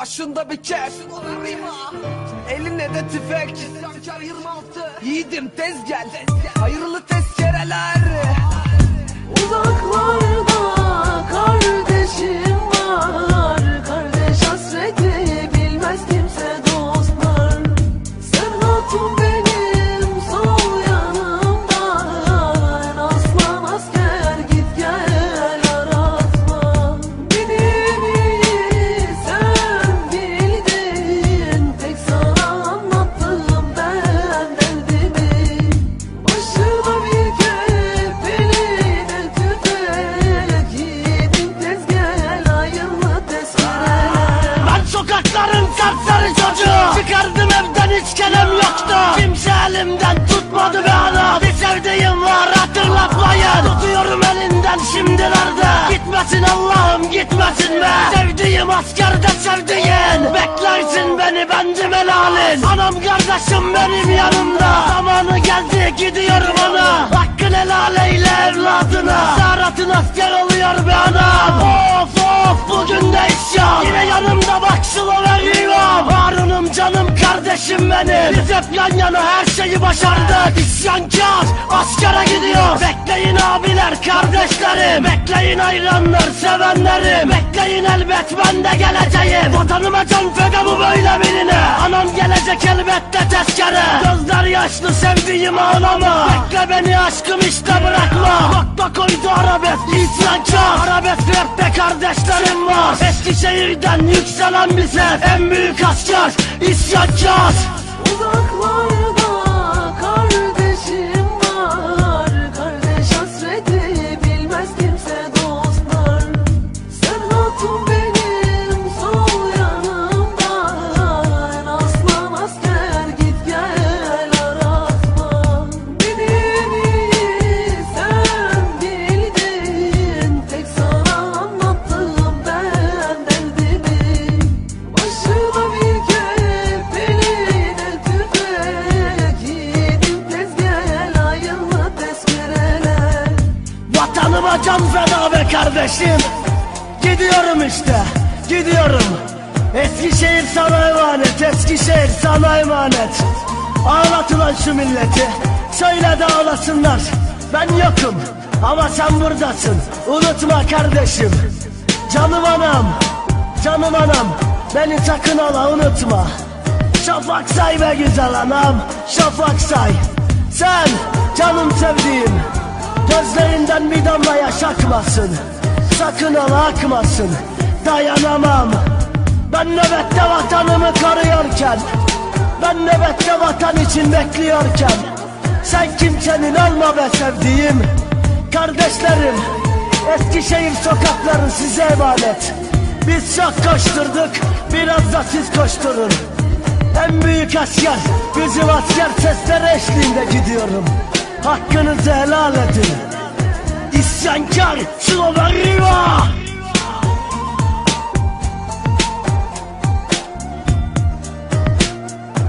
Başında bir kez Eline de tüfek. Yiğidim tez gel. Hayırlı tezkereler. Uzaklarda serseri çocuğu. Çıkardım evden hiç kelem yoktu. Kimse elimden tutmadı be anam Bir sevdiğim var hatırlatmayın. Tutuyorum elinden şimdilerde. Gitmesin Allah'ım gitmesin be. Sevdiğim askerde sevdiğin. Beklersin beni bendim helalin. Anam kardeşim benim yanımda. Zamanı geldi gidiyorum ona Hakkın helal eyle evladına. Serhat'ın asker oluyor kardeşim benim. Biz hep yan yana her şeyi başardık İsyankar askere gidiyor. Bekleyin abiler kardeşlerim. Bekleyin hayranlar sevenlerim. Bekleyin elbet ben de geleceğim. Vatanıma can feda bu böyle Anam gelecek elbette tezkere Gözler yaşlı sevdiğim ağlama Bekle beni aşkım işte bırakma. Nokta koydu arabesk isyankar. Arabesk rapte kardeşlerim var. Eskişehir'den yükselen bir ses En büyük asker isyankar. Uzaklarda Feda be kardeşim. Gidiyorum işte gidiyorum. Eskişehir sana emanet Eskişehir sana emanet. Ağlat ulan şu milleti. Söyle de ağlasınlar. Ben yokum ama sen buradasın. Unutma kardeşim. Canım anam Canım anam. Beni sakın ola unutma. Şafak say be güzel anam Şafak say. Sen canım sevdiğim Gözlerinden bir damla yaş akmasın. Sakın ola akmasın. Dayanamam. Ben nöbette vatanımı koruyorken Ben nöbette vatan için bekliyorken Sen kimsenin olma be sevdiğim. Kardeşlerim Eskişehir sokakları size emanet. Biz çok koşturduk Biraz da siz koşturun. En büyük asker Bizim asker sesleri eşliğinde gidiyorum Hakkınızı helal edin. İsyankar Slovenya